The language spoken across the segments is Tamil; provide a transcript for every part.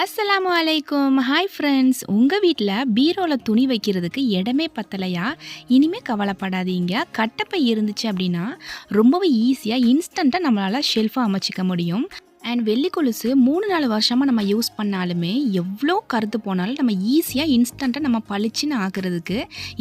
அஸ்ஸலாமு வலைக்கும் ஹாய் ஃப்ரெண்ட்ஸ் உங்கள் வீட்டில் பீரோவில் துணி வைக்கிறதுக்கு இடமே பத்தலையா? இனிமே கவலைப்படாதீங்க. கட்டப்பை இருந்துச்சு அப்படின்னா ரொம்பவே ஈஸியாக இன்ஸ்டண்ட்டாக நம்மளால் ஷெல்ஃபாக அமைச்சிக்க முடியும். அண்ட் வெள்ளி கொலுசு மூணு நாலு வருஷமாக நம்ம யூஸ் பண்ணாலுமே எவ்வளோ கருத்து போனாலும் நம்ம ஈஸியாக இன்ஸ்டண்ட்டாக நம்ம பளிச்சுன்னு ஆக்குறதுக்கு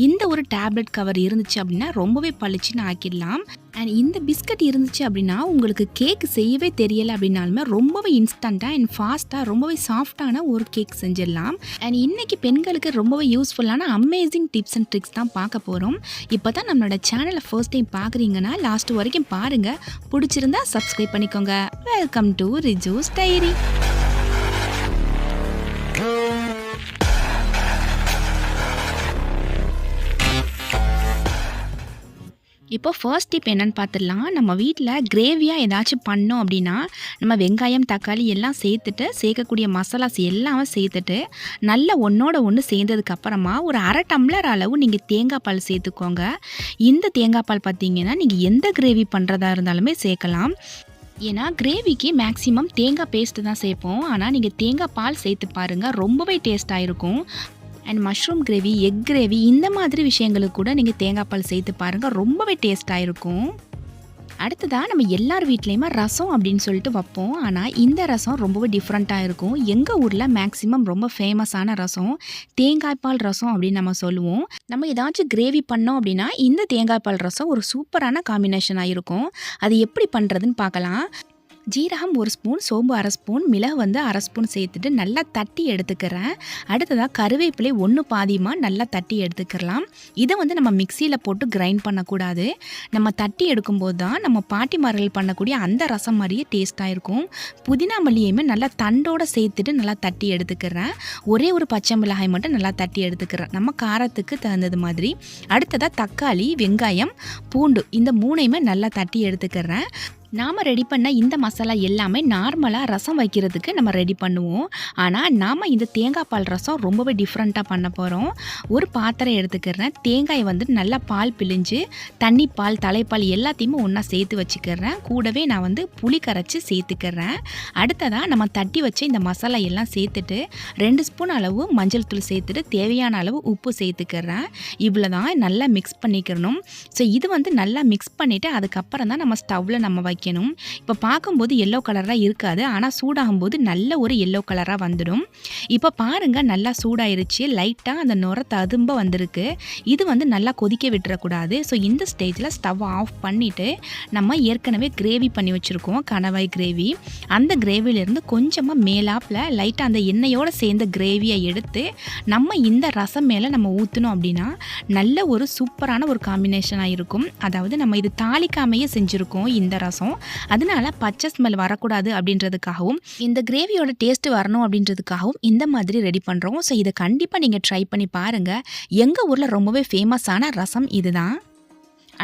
இந்த ஒரு டேப்லெட் கவர் இருந்துச்சு அப்படின்னா ரொம்பவே பளிச்சுன்னு ஆக்கிடலாம். அண்ட் இந்த பிஸ்கட் இருந்துச்சு அப்படின்னா உங்களுக்கு கேக் செய்யவே தெரியலை அப்படின்னாலுமே ரொம்பவே இன்ஸ்டண்ட்டாக அண்ட் ஃபாஸ்ட்டாக ரொம்பவே சாஃப்டான ஒரு கேக் செஞ்சிடலாம். அண்ட் இன்னைக்கு பெண்களுக்கு ரொம்பவே யூஸ்ஃபுல்லான அமேசிங் டிப்ஸ் அண்ட் ட்ரிக்ஸ் தான் பார்க்க போகிறோம் இப்போ தான் நம்மளோட சேனலை ஃபர்ஸ்ட் டைம் பார்க்குறீங்கன்னா லாஸ்ட் வரைக்கும் பாருங்கள் பிடிச்சிருந்தா சப்ஸ்கிரைப் பண்ணிக்கோங்க. வெல்கம் டு ரிஜூஸ் டைரி இப்போ ஃபர்ஸ்ட் டிப் என்னென்னு பார்த்துடலாம். நம்ம வீட்டில் கிரேவியாக ஏதாச்சும் பண்ணோம் அப்படின்னா நம்ம வெங்காயம் தக்காளி எல்லாம் சேர்த்துட்டு சேர்க்கக்கூடிய மசாலாஸ் எல்லாமே சேர்த்துட்டு நல்லா ஒன்றோட ஒன்று சேர்ந்ததுக்கப்புறமா ஒரு அரை டம்ளர் அளவு நீங்கள் தேங்காய் பால் சேர்த்துக்கோங்க. இந்த தேங்காய் பால் பார்த்தீங்கன்னா நீங்கள் எந்த கிரேவி பண்ணுறதா இருந்தாலுமே சேர்க்கலாம். ஏன்னா கிரேவிக்கு மேக்ஸிமம் தேங்காய் பேஸ்ட்டு தான் சேர்ப்போம். ஆனால் நீங்கள் தேங்காய் பால் சேர்த்து பாருங்கள் ரொம்பவே டேஸ்ட்டாக இருக்கும். And mushroom gravy egg gravy இந்த மாதிரி விஷயங்களுக்கு கூட நீங்கள் தேங்காய் பால் சேர்த்து பாருங்கள் ரொம்பவே டேஸ்ட்டாக இருக்கும். அடுத்ததாக நம்ம எல்லார் வீட்லேயுமே ரசம் அப்படின்னு சொல்லிட்டு வைப்போம். ஆனால் இந்த ரசம் ரொம்பவே டிஃப்ரெண்ட்டாக இருக்கும். எங்கள் ஊரில் மேக்ஸிமம் ரொம்ப ஃபேமஸான ரசம் தேங்காய் பால் ரசம் அப்படின்னு நம்ம சொல்லுவோம். நம்ம ஏதாச்சும் கிரேவி பண்ணோம் அப்படின்னா இந்த தேங்காய் பால் ரசம் ஒரு சூப்பரான காம்பினேஷனாக இருக்கும். அது எப்படி பண்ணுறதுன்னு பார்க்கலாம். ஜீரகம் ஒரு ஸ்பூன் சோம்பு அரை ஸ்பூன் மிளகு வந்து அரை ஸ்பூன் சேர்த்துட்டு நல்லா தட்டி எடுத்துக்கிறேன். அடுத்ததாக கருவேப்பிலை ஒன்று பாதியமாக நல்லா தட்டி எடுத்துக்கலாம். இதை வந்து நம்ம மிக்சியில் போட்டு கிரைண்ட் பண்ணக்கூடாது. நம்ம தட்டி எடுக்கும்போது தான் நம்ம பாட்டிமார்கள் பண்ணக்கூடிய அந்த ரசம் மாதிரியே டேஸ்ட்டாக இருக்கும். புதினா மல்லியையுமே நல்லா தண்டோடு சேர்த்துட்டு நல்லா தட்டி எடுத்துக்கிறேன். ஒரே ஒரு பச்சை மிளகாய் மட்டும் நல்லா தட்டி எடுத்துக்கிறேன். நம்ம காரத்துக்கு தகுந்தது மாதிரி. அடுத்ததாக தக்காளி வெங்காயம் பூண்டு இந்த மூணையுமே நல்லா தட்டி எடுத்துக்கிறேன். நாம் ரெடி பண்ண இந்த மசாலா எல்லாமே நார்மலாக ரசம் வைக்கிறதுக்கு நம்ம ரெடி பண்ணுவோம். ஆனால் நாம் இந்த தேங்காய் பால் ரசம் ரொம்பவே டிஃப்ரெண்ட்டாக பண்ண போகிறோம் ஒரு பாத்திரம் எடுத்துக்கிறேன். தேங்காயை வந்து நல்லா பால் பிழிஞ்சு தண்ணி பால் தலைப்பால் எல்லாத்தையுமே ஒன்றா சேர்த்து வச்சுக்கிறேன். கூடவே நான் வந்து புளி கரைச்சி சேர்த்துக்கிறேன். அடுத்ததாக நம்ம தட்டி வச்ச இந்த மசாலா எல்லாம் சேர்த்துட்டு ரெண்டு ஸ்பூன் அளவு மஞ்சள் தூள் சேர்த்துட்டு தேவையான அளவு உப்பு சேர்த்துக்கிறேன். இவ்வளோ தான் நல்லா மிக்ஸ் பண்ணிக்கிறணும் ஸோ இது வந்து நல்லா மிக்ஸ் பண்ணிவிட்டு அதுக்கப்புறம் தான் நம்ம ஸ்டவ்வில் நம்ம வைக்கணும். இப்போ பார்க்கும்போது எல்லோ கலராக இருக்காது. ஆனால் சூடாகும் போது நல்ல ஒரு எல்லோ கலராக வந்துடும். இப்போ பாருங்கள் நல்லா சூடாயிருச்சு. லைட்டாக அந்த நுர ததும்ப வந்திருக்கு. இது வந்து நல்லா கொதிக்க விட்டுறக்கூடாது. ஸோ இந்த ஸ்டேஜில் ஸ்டவ் ஆஃப் பண்ணிவிட்டு நம்ம ஏற்கனவே கிரேவி பண்ணி வச்சுருக்கோம். கணவாய் கிரேவி அந்த கிரேவிலேருந்து கொஞ்சமாக மேலாப்பில் லைட்டாக அந்த எண்ணெயோடு சேர்ந்த கிரேவியை எடுத்து நம்ம இந்த ரசம் மேலே நம்ம ஊற்றினோம் அப்படின்னா நல்ல ஒரு சூப்பரான ஒரு காம்பினேஷனாக இருக்கும். அதாவது நம்ம இது தாளிக்காமையே செஞ்சுருக்கோம் இந்த ரசம். அதனால பச்சை ஸ்மெல் வரக்கூடாது அப்படின்றதுக்காகவும் இந்த கிரேவியோட டேஸ்ட் வரணும் அப்படின்றதுக்காகவும் இந்த மாதிரி ரெடி பண்ணுறோம் ஸோ இதை கண்டிப்பாக நீங்கள் ட்ரை பண்ணி பாருங்கள் எங்கள் ஊரில் ரொம்பவே ஃபேமஸான ரசம் இதுதான்.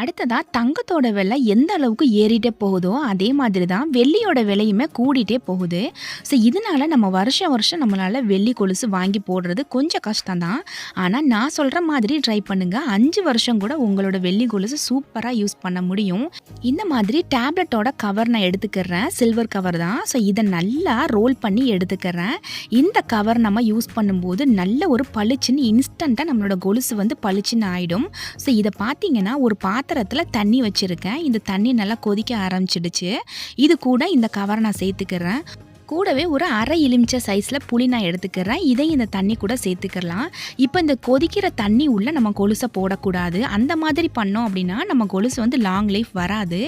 அடுத்ததாக தங்கத்தோட விலை எந்த அளவுக்கு ஏறிட்டே போகுதோ அதே மாதிரி தான் வெள்ளியோட விலையுமே கூடிட்டே போகுது. ஸோ இதனால நம்ம வருஷம் வருஷம் நம்மளால் வெள்ளி கொலுசு வாங்கி போடுறது கொஞ்சம் கஷ்டம்தான். ஆனால் நான் சொல்கிற மாதிரி ட்ரை பண்ணுங்கள் அஞ்சு வருஷம் கூட உங்களோட வெள்ளி கொலுசு சூப்பராக யூஸ் பண்ண முடியும். இந்த மாதிரி டேப்லெட்டோட கவர் நான் எடுத்துக்கிறேன். சில்வர் கவர் தான். ஸோ இதை நல்லா ரோல் பண்ணி எடுத்துக்கிறேன். இந்த கவர் நம்ம யூஸ் பண்ணும்போது நல்ல ஒரு பளிச்சுன்னு இன்ஸ்டண்ட்டாக நம்மளோட கொலுசு வந்து பளிச்சுன்னு ஆகிடும் ஸோ இதை பார்த்தீங்கன்னா ஒரு பாத்திரத்தில் தண்ணி வச்சுருக்கேன். இந்த தண்ணி நல்லா கொதிக்க ஆரம்பிச்சிடுச்சு. இது கூட இந்த கவரை நான் சேர்த்துக்கிறேன். கூடவே ஒரு அரை எலுமிச்சை சைஸில் புளி நான் எடுத்துக்கிறேன். இதை இந்த தண்ணி கூட சேர்த்துக்கலாம். இப்போ இந்த கொதிக்கிற தண்ணி உள்ளே நம்ம கொலுசை போடக்கூடாது. அந்த மாதிரி பண்ணோம் அப்படின்னா நம்ம கொலுசு வந்து லாங் லைஃப் வராது.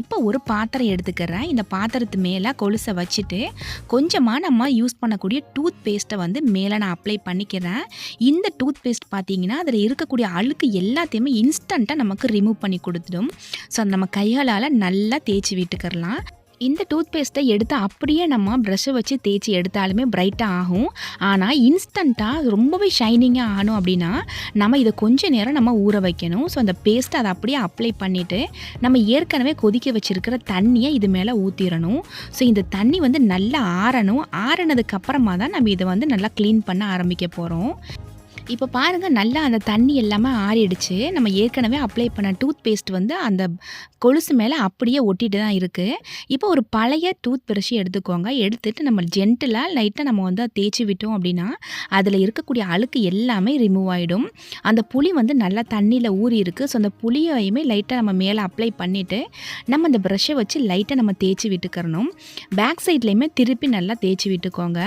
இப்போ ஒரு பாத்திரம் எடுத்துக்கிறேன். இந்த பாத்திரத்து மேலே கொலுசை வச்சுட்டு கொஞ்சமாக நம்ம யூஸ் பண்ணக்கூடிய டூத் பேஸ்ட்டை வந்து மேலே நான் அப்ளை பண்ணிக்கிறேன். இந்த டூத் பேஸ்ட் பார்த்தீங்கன்னா அதில் இருக்கக்கூடிய அழுக்கு எல்லாத்தையுமே இன்ஸ்டண்ட்டாக நமக்கு ரிமூவ் பண்ணி கொடுத்துடும். ஸோ நம்ம கைகளால் நல்லா தேய்ச்சி விட்டுக்கிறலாம். இந்த டூத் பேஸ்ட்டை எடுத்து அப்படியே நம்ம ப்ரஷ்ஷை வச்சு தேய்ச்சி எடுத்தாலுமே பிரைட்டாக ஆகும். ஆனால் இன்ஸ்டண்ட்டாக ரொம்பவே ஷைனிங்காக ஆகணும் அப்படின்னா நம்ம இதை கொஞ்ச நேரம் நம்ம ஊற வைக்கணும். ஸோ அந்த பேஸ்ட்டை அதை அப்படியே அப்ளை பண்ணிவிட்டு நம்ம ஏற்கனவே கொதிக்க வச்சுருக்கிற தண்ணியை இது மேலே ஊற்றிடணும் ஸோ இந்த தண்ணி வந்து நல்லா ஆறணும். ஆறினதுக்கப்புறமா தான் நம்ம இதை வந்து நல்லா க்ளீன் பண்ண ஆரம்பிக்க போகிறோம் இப்போ பாருங்கள் நல்லா அந்த தண்ணி எல்லாமே ஆறிடுச்சு. நம்ம ஏற்கனவே அப்ளை பண்ண டூத் பேஸ்ட் வந்து அந்த கொலுசு மேலே அப்படியே ஒட்டிட்டு தான் இருக்குது இப்போ ஒரு பழைய டூத் பிரஷ் எடுத்துக்கோங்க. எடுத்துட்டு நம்ம ஜென்டிலா லைட்டாக நம்ம வந்து தேய்ச்சி விட்டோம் அப்படின்னா, அதில் இருக்கக்கூடிய அழுக்கு எல்லாமே ரிமூவ் ஆகிடும் அந்த புளி வந்து நல்லா தண்ணியில் ஊறி இருக்குது ஸோ அந்த புளியையுமே லைட்டாக நம்ம மேலே அப்ளை பண்ணிவிட்டு நம்ம அந்த ப்ரஷ்ஷை வச்சு லைட்டாக நம்ம தேய்ச்சி விட்டுக்கிறணும். பேக் சைட்லேயுமே திருப்பி நல்லா தேய்ச்சி விட்டுக்கோங்க.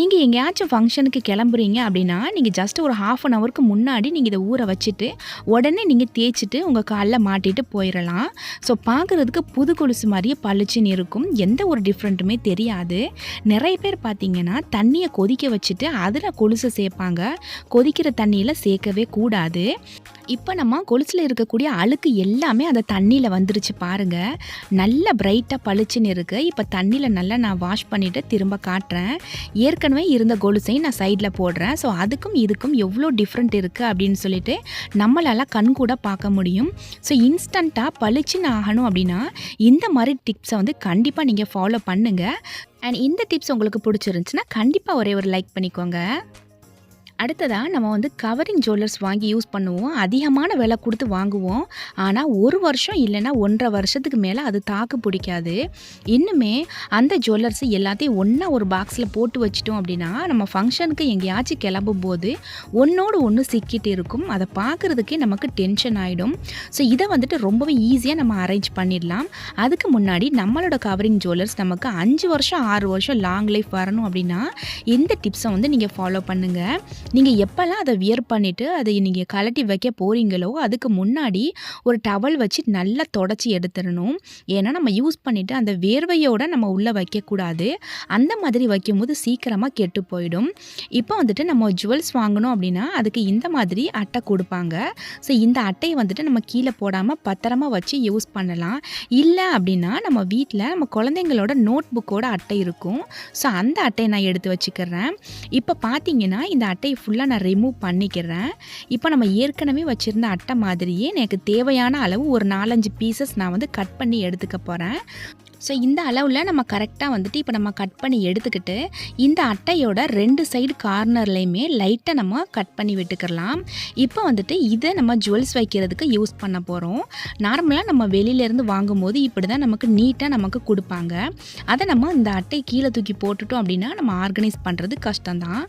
நீங்கள் எங்கேயாச்சும் ஃபங்க்ஷனுக்கு கிளம்புறீங்க அப்படின்னா, நீங்கள் ஜஸ்ட் ஒரு 1/2 அன் ஹவருக்கு முன்னாடி நீங்கள் இதை ஊற வச்சுட்டு, உடனே நீங்கள் தேய்ச்சிட்டு உங்கள் காலில் மாட்டிட்டு போயிடலாம் ஸோ பார்க்குறதுக்கு புது கொலுசு மாதிரியே பளிச்சுன்னு இருக்கும். எந்த ஒரு டிஃப்ரெண்ட்டுமே தெரியாது. நிறைய பேர் பார்த்தீங்கன்னா, தண்ணியை கொதிக்க வச்சுட்டு அதில் கொலுசை சேர்ப்பாங்க. கொதிக்கிற தண்ணியில் சேர்க்கவே கூடாது. இப்போ நம்ம கொலுசில் இருக்கக்கூடிய அழுக்கு எல்லாமே அந்த தண்ணியில் வந்துருச்சு பாருங்கள் நல்ல பிரைட்டாக பளிச்சுன்னு இருக்குது இப்போ தண்ணியில் நல்லா நான் வாஷ் பண்ணிவிட்டு திரும்ப காட்டுறேன். ஏற்கனவே இருந்த கொலுசையும் நான் சைடில் போடுறேன். ஸோ அதுக்கும் இதுக்கும் எவ்வளோ எவ்வளோ டிஃப்ரெண்ட் இருக்குது அப்படின்னு சொல்லிட்டு நம்மளால கண்கூட பார்க்க முடியும். ஸோ இன்ஸ்டண்ட்டாக பளிச்சுன்னு ஆகணும் அப்படின்னா, இந்த மாதிரி டிப்ஸை வந்து கண்டிப்பாக நீங்கள் ஃபாலோ பண்ணுங்கள் அண்ட் இந்த டிப்ஸ் உங்களுக்கு பிடிச்சிருந்துச்சுன்னா, கண்டிப்பாக ஒரே ஒரு லைக் பண்ணிக்கோங்க. அடுத்ததாக நம்ம வந்து கவரிங் ஜுவல்லர்ஸ் வாங்கி யூஸ் பண்ணுவோம். அதிகமான விலை கொடுத்து வாங்குவோம். ஆனால் ஒரு வருஷம் இல்லைன்னா ஒன்றரை வருஷத்துக்கு மேலே அது தாக்கு பிடிக்காது. இன்னுமே அந்த ஜுவல்லர்ஸை எல்லாத்தையும் ஒன்றா ஒரு பாக்ஸில் போட்டு வச்சிட்டோம் அப்படின்னா, நம்ம ஃபங்க்ஷனுக்கு எங்கேயாச்சும் கிளம்பும்போது ஒன்றோடு ஒன்று சிக்கிட்டு இருக்கும். அதை பார்க்குறதுக்கே நமக்கு டென்ஷன் ஆகிடும் ஸோ இதை வந்துட்டு ரொம்பவே ஈஸியாக நம்ம அரேஞ்ச் பண்ணிடலாம். அதுக்கு முன்னாடி நம்மளோட கவரிங் ஜுவல்லர்ஸ் நமக்கு அஞ்சு வருஷம், ஆறு வருஷம் லாங் லைஃப் வரணும் அப்படின்னா, இந்த டிப்ஸை வந்து நீங்கள் ஃபாலோ பண்ணுங்கள் நீங்கள் எப்போல்லாம் அதை வியர் பண்ணிவிட்டு அதை நீங்கள் கழட்டி வைக்க போகிறீங்களோ அதுக்கு முன்னாடி ஒரு டவல் வச்சு நல்லா தொடச்சி எடுத்துடணும் ஏன்னா நம்ம யூஸ் பண்ணிவிட்டு அந்த வேர்வையோட நம்ம உள்ளே வைக்கக்கூடாது. அந்த மாதிரி வைக்கும்போது சீக்கிரமாக கெட்டு போயிடும். இப்போ வந்துட்டு நம்ம ஜுவல்ஸ் வாங்கணும் அப்படின்னா, அதுக்கு இந்த மாதிரி அட்டை கொடுப்பாங்க ஸோ இந்த அட்டையை வந்துட்டு நம்ம கீழே போடாமல் பத்திரமா வச்சு யூஸ் பண்ணலாம். இல்லை அப்படின்னா, நம்ம வீட்டில் நம்ம குழந்தைங்களோட நோட் புக்கோட அட்டை இருக்கும். ஸோ அந்த அட்டையை நான் எடுத்து வச்சுக்கிறேன். இப்போ பார்த்தீங்கன்னா, இந்த அட்டை அட்டைய ஃபுல்லாக நான் ரிமூவ் பண்ணிக்கிறேன். இப்போ நம்ம ஏற்கனவே வச்சுருந்த அட்டை மாதிரியே எனக்கு தேவையான அளவு ஒரு 4, 5 பீசஸ் நான் வந்து கட் பண்ணி எடுத்துக்க போகிறேன் ஸோ இந்த அளவில் நம்ம கரெக்டாக வந்துட்டு இப்போ நம்ம கட் பண்ணி எடுத்துக்கிட்டு, இந்த அட்டையோட ரெண்டு சைடு கார்னர்லேயுமே லைட்டை நம்ம கட் பண்ணி விட்டுக்கிறலாம். இப்போ வந்துட்டு இதை நம்ம ஜுவல்ஸ் வைக்கிறதுக்கு யூஸ் பண்ண போகிறோம் நார்மலாக நம்ம வெளியிலேருந்து வாங்கும்போது இப்படி தான் நமக்கு நீட்டாக நமக்கு கொடுப்பாங்க அதை நம்ம இந்த அட்டை கீழே தூக்கி போட்டுட்டோம் அப்படின்னா, நம்ம ஆர்கனைஸ் பண்ணுறது கஷ்டம் தான்.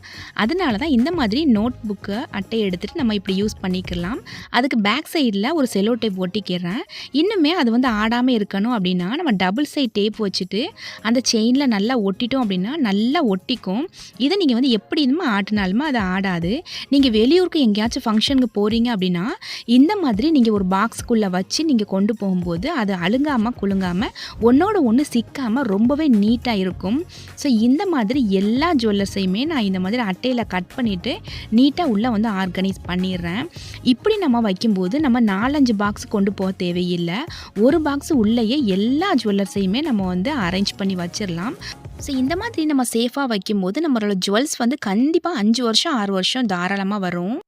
அதனால தான் இந்த மாதிரி நோட் புக்கு அட்டை எடுத்துகிட்டு நம்ம இப்படி யூஸ் பண்ணிக்கலாம். அதுக்கு பேக் சைடில் ஒரு செலோ டேப் ஒட்டிக்கிறேன். இன்னுமே அது வந்து ஆடாமல் இருக்கணும் அப்படின்னா, நம்ம டபுள் சைட் டேப் வச்சுட்டு, அந்த செயினில் நல்லா ஒட்டிட்டோம் அப்படின்னா, நல்லா ஒட்டிக்கும். இதை நீங்கள் வந்து எப்படி இதுமா ஆட்டுனாலுமே அது ஆடாது. நீங்கள் வெளியூருக்கு எங்கேயாச்சும் ஃபங்க்ஷனுக்கு போகிறீங்க அப்படின்னா, இந்த மாதிரி நீங்கள் ஒரு பாக்ஸ்க்குள்ளே வச்சு நீங்கள் கொண்டு போகும்போது, அது அழுங்காமல் குலுங்காமல் ஒன்றோட ஒன்று சிக்காமல் ரொம்பவே நீட்டாக இருக்கும். ஸோ இந்த மாதிரி எல்லா ஜுவல்லர்ஸையுமே நான் இந்த மாதிரி அட்டையில் கட் பண்ணிவிட்டு நீட்டாக உள்ளே வந்து ஆர்கனைஸ் பண்ணிடுறேன் இப்படி நம்ம வைக்கும்போது நம்ம 4, 5 பாக்ஸ் கொண்டு போக தேவையில்லை ஒரு பாக்ஸ் உள்ளேயே எல்லா ஜுவல்லர்ஸையுமே நம்ம வந்து அரேஞ்ச் பண்ணி வச்சிடலாம் ஸோ இந்த மாதிரி நம்ம சேஃபாக வைக்கும்போது, நம்மளோட ஜுவல்ஸ் வந்து கண்டிப்பாக அஞ்சு வருஷம், ஆறு வருஷம் தாராளமாக வரும்.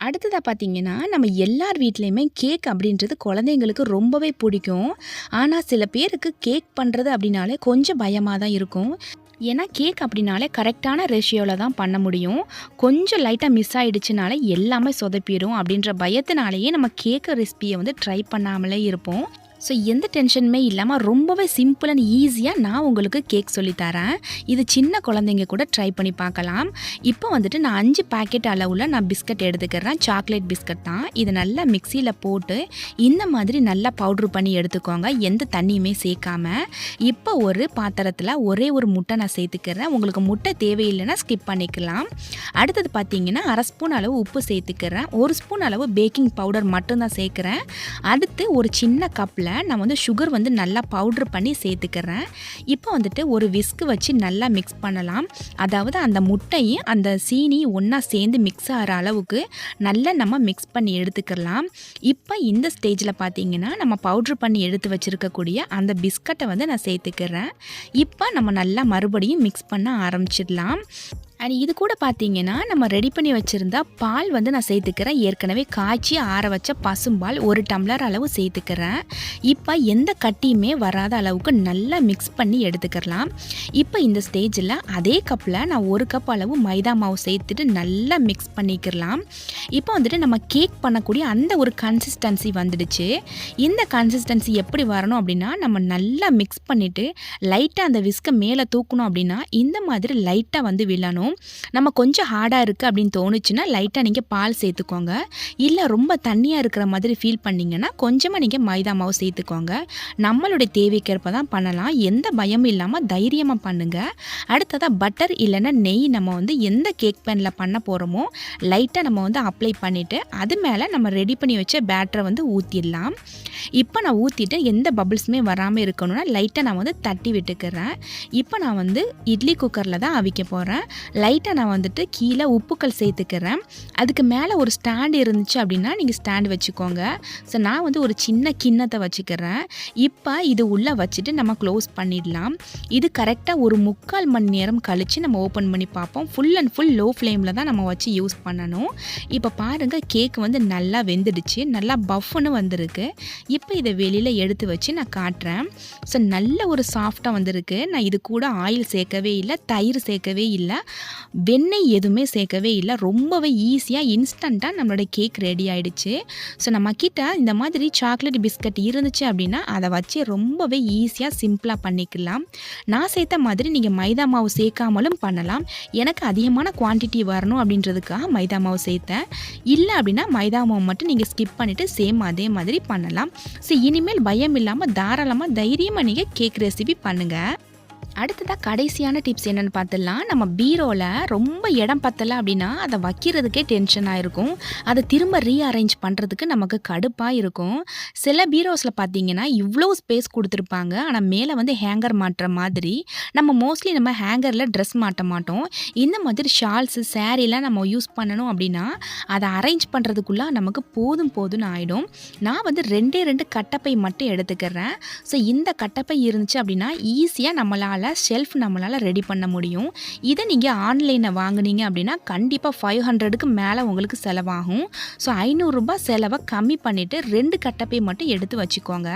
அடுத்ததாக பார்த்தீங்கன்னா, நம்ம எல்லார் வீட்லேயுமே கேக் அப்படின்றது குழந்தைங்களுக்கு ரொம்பவே பிடிக்கும். ஆனால் சில பேருக்கு கேக் பண்ணுறது அப்படின்னாலே கொஞ்சம் பயமாக தான் இருக்கும். ஏன்னா கேக் அப்படின்னாலே கரெக்டான ரேஷியோவில் தான் பண்ண முடியும். கொஞ்சம் லைட்டாக மிஸ் ஆகிடுச்சுனாலே எல்லாமே சொதப்பிடும் அப்படின்ற பயத்தினாலேயே நம்ம கேக்கு ரெசிபியை வந்து ட்ரை பண்ணாமலே இருப்போம். ஸோ எந்த டென்ஷனுமே இல்லாமல் ரொம்பவே சிம்பிள் அண்ட் ஈஸியாக நான் உங்களுக்கு கேக் சொல்லித்தரேன் இது சின்ன குழந்தைங்க கூட ட்ரை பண்ணி பார்க்கலாம். இப்போ வந்துட்டு நான் அஞ்சு பேக்கெட் அளவில் நான் பிஸ்கட் எடுத்துக்கிறேன். சாக்லேட் பிஸ்கட் தான். இது நல்லா மிக்சியில் போட்டு, இந்த மாதிரி நல்லா பவுட்ரு பண்ணி எடுத்துக்கோங்க. எந்த தண்ணியுமே சேர்க்காம. இப்போ ஒரு பாத்திரத்தில் ஒரே ஒரு முட்டை நான் சேர்த்துக்கிறேன். உங்களுக்கு முட்டை தேவையில்லைன்னா ஸ்கிப் பண்ணிக்கலாம். அடுத்தது பார்த்தீங்கன்னா, அரை ஸ்பூன் அளவு உப்பு சேர்த்துக்கிறேன். ஒரு ஸ்பூன் அளவு பேக்கிங் பவுடர் மட்டும்தான் சேர்க்குறேன் அடுத்து ஒரு சின்ன கப்பில் நான் வந்து சுகர் வந்து நல்லா பவுட்ரு பண்ணி சேர்த்துக்கிறேன். இப்போ வந்துட்டு ஒரு விஸ்கு வச்சு நல்லா மிக்ஸ் பண்ணலாம். அதாவது அந்த முட்டையும், அந்த சீனியும் ஒன்றா சேர்ந்து மிக்ஸ் ஆகிற அளவுக்கு நல்லா நம்ம மிக்ஸ் பண்ணி எடுத்துக்கலாம். இப்போ இந்த ஸ்டேஜில் பார்த்தீங்கன்னா, நம்ம பவுட்ரு பண்ணி எடுத்து வச்சிருக்கக்கூடிய அந்த பிஸ்கட்டை வந்து நான் சேர்த்துக்கிறேன். இப்போ நம்ம நல்லா மறுபடியும் மிக்ஸ் பண்ண ஆரம்பிச்சிடலாம். அண்ட் இது கூட பார்த்தீங்கன்னா நம்ம ரெடி பண்ணி வச்சுருந்தா பால் வந்து நான் சேர்த்துக்கிறேன். ஏற்கனவே காய்ச்சி ஆற வச்ச பசும்பால் ஒரு டம்ளர் அளவு சேர்த்துக்கிறேன். இப்போ எந்த கட்டியுமே வராத அளவுக்கு நல்லா மிக்ஸ் பண்ணி எடுத்துக்கிறலாம் இப்போ இந்த ஸ்டேஜில் அதே கப்பில் நான் ஒரு கப் அளவு மைதா மாவு சேர்த்துட்டு நல்லா மிக்ஸ் பண்ணிக்கிறலாம் இப்போ வந்துட்டு நம்ம கேக் பண்ணக்கூடிய அந்த ஒரு கன்சிஸ்டன்சி வந்துடுச்சு. இந்த கன்சிஸ்டன்சி எப்படி வரணும் அப்படின்னா நம்ம நல்லா மிக்ஸ் பண்ணிவிட்டு லைட்டாக அந்த விஸ்கை மேலே தூக்கணும் அப்படின்னா இந்த மாதிரி லைட்டாக வந்து விழணும். நம்ம கொஞ்சம் ஹார்டாக இருக்குது அப்படின்னு தோணுச்சுன்னா லைட்டாக நீங்கள் பால் சேர்த்துக்கோங்க. இல்லை ரொம்ப தண்ணியாக இருக்கிற மாதிரி ஃபீல் பண்ணிங்கன்னா கொஞ்சமாக நீங்கள் மைதா மாவு சேர்த்துக்கோங்க. நம்மளுடைய தேவைக்கேற்ப தான் பண்ணலாம். எந்த பயமும் இல்லாமல் தைரியமாக பண்ணுங்கள் அடுத்ததாக பட்டர் இல்லைன்னா நெய் நம்ம வந்து எந்த கேக் பேனில் பண்ண போகிறோமோ லைட்டாக நம்ம வந்து அப்ளை பண்ணிவிட்டு அது மேலே நம்ம ரெடி பண்ணி வச்ச பேட்டரை வந்து ஊற்றிடலாம் இப்போ நான் ஊற்றிட்டு எந்த பபிள்ஸுமே வராமல் இருக்கணும்னா லைட்டாக நான் வந்து தட்டி விட்டுக்கிறேன். இப்போ நான் வந்து இட்லி குக்கரில் தான் அவிக்க போகிறேன் லைட்டாக நான் வந்துட்டு கீழே உப்புக்கள் சேர்த்துக்கிறேன். அதுக்கு மேலே ஒரு ஸ்டாண்டு இருந்துச்சு அப்படின்னா நீங்கள் ஸ்டாண்டு வச்சுக்கோங்க. ஸோ நான் வந்து ஒரு சின்ன கிண்ணத்தை வச்சுக்கிறேன். இப்போ இது உள்ளே வச்சுட்டு நம்ம க்ளோஸ் பண்ணிடலாம். இது கரெக்டாக ஒரு முக்கால் மணி நேரம் கழித்து நம்ம ஓப்பன் பண்ணி பார்ப்போம். ஃபுல் அண்ட் ஃபுல் லோ ஃப்ளேமில் தான் நம்ம வச்சு யூஸ் பண்ணணும். இப்போ பாருங்கள் கேக் வந்து நல்லா வெந்துடுச்சு. நல்லா பஃப்னு வந்திருக்கு. இப்போ இதை வெளியில் எடுத்து வச்சு நான் காட்டுறேன். ஸோ நல்ல ஒரு சாஃப்டாக வந்திருக்கு. நான் இது கூட ஆயில் சேர்க்கவே இல்லை தயிர் சேர்க்கவே இல்லை. வெண்ணெய் எதுவுமே சேர்க்கவே இல்லை. ரொம்பவே ஈஸியாக இன்ஸ்டண்ட்டாக நம்மளோட கேக் ரெடி ஆகிடுச்சு ஸோ நம்ம கிட்ட இந்த மாதிரி சாக்லேட் பிஸ்கட் இருந்துச்சு அப்படின்னா அதை வச்சு ரொம்பவே ஈஸியாக சிம்பிளாக பண்ணிக்கலாம். நான் சேர்த்த மாதிரி நீங்கள் மைதா மாவு சேர்க்காமலும் பண்ணலாம். எனக்கு அதிகமான குவான்டிட்டி வரணும் அப்படின்றதுக்காக மைதா மாவு சேர்த்தேன். இல்லை அப்படின்னா மைதா மாவு மட்டும் நீங்கள் ஸ்கிப் பண்ணிவிட்டு சேம் அதே மாதிரி பண்ணலாம். ஸோ இனிமேல் பயம் இல்லாமல் தாராளமாக தைரியமாக நீங்கள் கேக் ரெசிபி பண்ணுங்கள் அடுத்ததாக கடைசியான டிப்ஸ் என்னென்னு பார்த்துடலாம். நம்ம பீரோவில் ரொம்ப இடம் பத்தலை அப்படின்னா அதை வைக்கிறதுக்கே டென்ஷனாக இருக்கும் அதை திரும்ப ரீஅரேஞ்ச் பண்ணுறதுக்கு நமக்கு கடுப்பாக இருக்கும். சில பீரோஸில் பார்த்தீங்கன்னா இவ்வளோ ஸ்பேஸ் கொடுத்துருப்பாங்க. ஆனால் மேலே வந்து ஹேங்கர் மாட்டுற மாதிரி. நம்ம மோஸ்ட்லி நம்ம ஹேங்கரில் ட்ரெஸ் மாட்ட மாட்டோம். இந்த மாதிரி ஷால்ஸு சேரீலாம் நம்ம யூஸ் பண்ணணும் அப்படின்னா அதை அரேஞ்ச் பண்ணுறதுக்குள்ளே நமக்கு போதும் போதும்னு ஆகிடும் நான் வந்து ரெண்டே ரெண்டு கட்டப்பை மட்டும் எடுத்துக்கிறேன். ஸோ இந்த கட்டப்பை இருந்துச்சு அப்படின்னா ஈஸியாக நம்மளால் நம்மளால் ஷெல்ஃப் நம்மளால் ரெடி பண்ண முடியும். இதை நீங்கள் ஆன்லைனில் வாங்குனீங்க அப்படின்னா கண்டிப்பாக ஃபைவ் ஹண்ட்ரடுக்கு மேலே உங்களுக்கு செலவாகும். ஸோ ஐநூறுரூபா செலவை கம்மி பண்ணிவிட்டு ரெண்டு கட்டப்பை மட்டும் எடுத்து வச்சுக்கோங்க.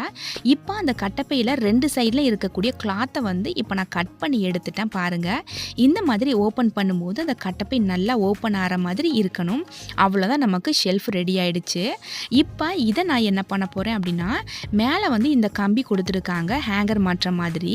இப்போ அந்த கட்டப்பையில் ரெண்டு சைடில் இருக்கக்கூடிய கிளாத்தை வந்து இப்போ நான் கட் பண்ணி எடுத்துட்டேன் பாருங்கள் இந்த மாதிரி ஓப்பன் பண்ணும்போது அந்த கட்டப்பை நல்லா ஓப்பன் ஆகிற மாதிரி இருக்கணும். அவ்வளோதான் நமக்கு ஷெல்ஃப் ரெடி ஆகிடுச்சு இப்போ இதை நான் என்ன பண்ண போகிறேன் அப்படின்னா மேலே வந்து இந்த கம்பி கொடுத்துருக்காங்க ஹேங்கர் மாற்ற மாதிரி.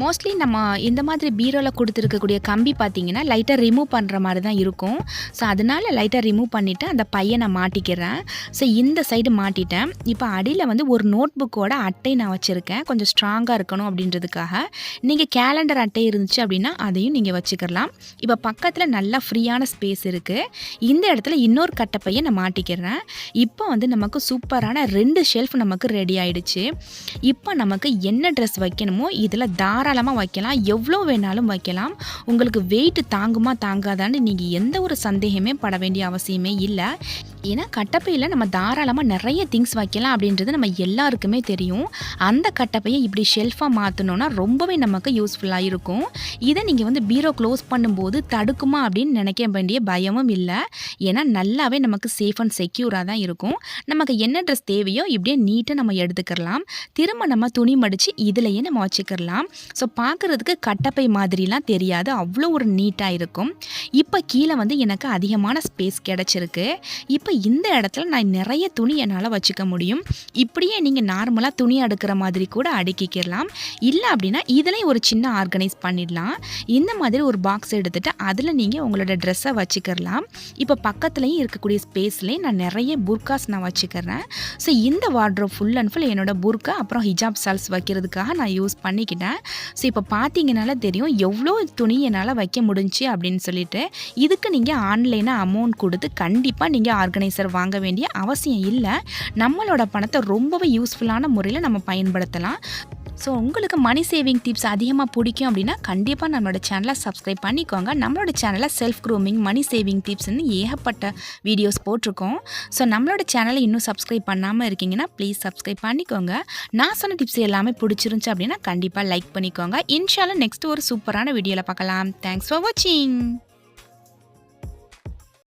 மோஸ்ட்லி நம்ம இந்த மாதிரி பீரோவில் கொடுத்துருக்கக்கூடிய கம்பி பார்த்தீங்கன்னா லைட்டாக ரிமூவ் பண்ணுற மாதிரி தான் இருக்கும். ஸோ அதனால் லைட்டாக ரிமூவ் பண்ணிவிட்டு அந்த பையை நான் மாட்டிக்கிறேன். ஸோ இந்த சைடு மாட்டிட்டேன். இப்போ அடியில் வந்து ஒரு நோட் புக்கோட அட்டை நான் வச்சுருக்கேன். கொஞ்சம் ஸ்ட்ராங்காக இருக்கணும் அப்படின்றதுக்காக. நீங்கள் கேலண்டர் அட்டை இருந்துச்சு அப்படின்னா அதையும் நீங்கள் வச்சுக்கலாம். இப்போ பக்கத்தில் நல்லா ஃப்ரீயான ஸ்பேஸ் இருக்குது இந்த இடத்துல இன்னொரு கட்டப்பையை நான் மாட்டிக்கிறேன். இப்போ வந்து நமக்கு சூப்பரான ரெண்டு ஷெல்ஃப் நமக்கு ரெடி ஆயிடுச்சு. இப்போ நமக்கு என்ன ட்ரெஸ் வைக்கணுமோ இதில் தாராளமாக தாராளமாக வைக்கலாம். எவ்வளோ வேணாலும் வைக்கலாம். உங்களுக்கு வெயிட் தாங்குமா தாங்காதான்னு நீங்கள் எந்த ஒரு சந்தேகமே பட வேண்டிய அவசியமே இல்லை. ஏன்னா கட்டப்பையில் நம்ம தாராளமாக நிறைய திங்ஸ் வைக்கலாம் அப்படின்றது நம்ம எல்லாருக்குமே தெரியும். அந்த கட்டப்பையை இப்படி ஷெல்ஃபாக மாற்றணுன்னா ரொம்பவே நமக்கு யூஸ்ஃபுல்லாக இருக்கும். இதை நீங்கள் வந்து பீரோ க்ளோஸ் பண்ணும்போது தடுக்குமா அப்படின்னு நினைக்க வேண்டிய பயமும் இல்லை. ஏன்னா நல்லாவே நமக்கு சேஃப் அண்ட் செக்யூராக தான் இருக்கும். நமக்கு என்ன ட்ரெஸ் தேவையோ இப்படியே நீட்டாக நம்ம எடுத்துக்கலாம். திரும்ப நம்ம துணி மடித்து இதிலையே நம்ம வச்சுக்கலாம். ஸோ பார்க்குறதுக்கு கட்டப்பை மாதிரிலாம் தெரியாது. அவ்வளோ ஒரு நீட்டாக இருக்கும். இப்போ கீழே வந்து எனக்கு அதிகமான ஸ்பேஸ் கிடச்சிருக்கு. இப்போ இந்த இடத்துல நான் நிறைய துணி என்னால் வச்சுக்க முடியும். இப்படியே நீங்கள் நார்மலாக துணி அடுக்கிற மாதிரி கூட அடுக்கிக்கலாம். இல்லை அப்படின்னா இதிலையும் ஒரு சின்ன ஆர்கனைஸ் பண்ணிடலாம். இந்த மாதிரி ஒரு பாக்ஸ் எடுத்துகிட்டு அதில் நீங்கள் உங்களோட ட்ரெஸ்ஸை வச்சுக்கலாம். இப்போ பக்கத்துலேயும் இருக்கக்கூடிய ஸ்பேஸ்லேயும் நான் நிறைய புர்காஸ் நான் வச்சுக்கிறேன். ஸோ இந்த வார்ட்ரோப் ஃபுல் அண்ட் ஃபுல் என்னோடய புர்கா அப்புறம் ஹிஜாப் சால்ஸ் வைக்கிறதுக்காக நான் யூஸ் பண்ணிக்கிட்டேன். ஸோ இப்போ பார்த்தீங்கனால தெரியும் எவ்வளோ துணி என்னால் வைக்க முடிஞ்சு அப்படின்னு சொல்லிட்டு இதுக்கு நீங்கள் ஆன்லைனாக அமௌண்ட் கொடுத்து கண்டிப்பாக நீங்கள் ஆர்கனைசர் வாங்க வேண்டிய அவசியம் இல்லை. நம்மளோட பணத்தை ரொம்பவே யூஸ்ஃபுல்லான முறையில் நம்ம பயன்படுத்தலாம். ஸோ உங்களுக்கு மணி சேவிங் டிப்ஸ் அதிகமாக பிடிக்கும் அப்படின்னா கண்டிப்பாக நம்மளோட சேனலை சப்ஸ்கிரைப் பண்ணிக்கோங்க. நம்மளோட சேனலில் செல்ஃப் க்ரூமிங் மணி சேவிங் டிப்ஸ்னு ஏகப்பட்ட வீடியோஸ் போட்டிருக்கோம். ஸோ நம்மளோட சேனலை இன்னும் சப்ஸ்கிரைப் பண்ணாமல் இருக்கீங்கன்னா ப்ளீஸ் சப்ஸ்கிரைப் பண்ணிக்கோங்க. நான் சொன்ன டிப்ஸ் எல்லாமே பிடிச்சிருந்துச்சு அப்படின்னா கண்டிப்பாக லைக் பண்ணிக்கோங்க. இன்ஷால்லாம் நெக்ஸ்ட் ஒரு சூப்பரான வீடியோவில் பார்க்கலாம். தேங்க்ஸ் ஃபார் வாட்சிங்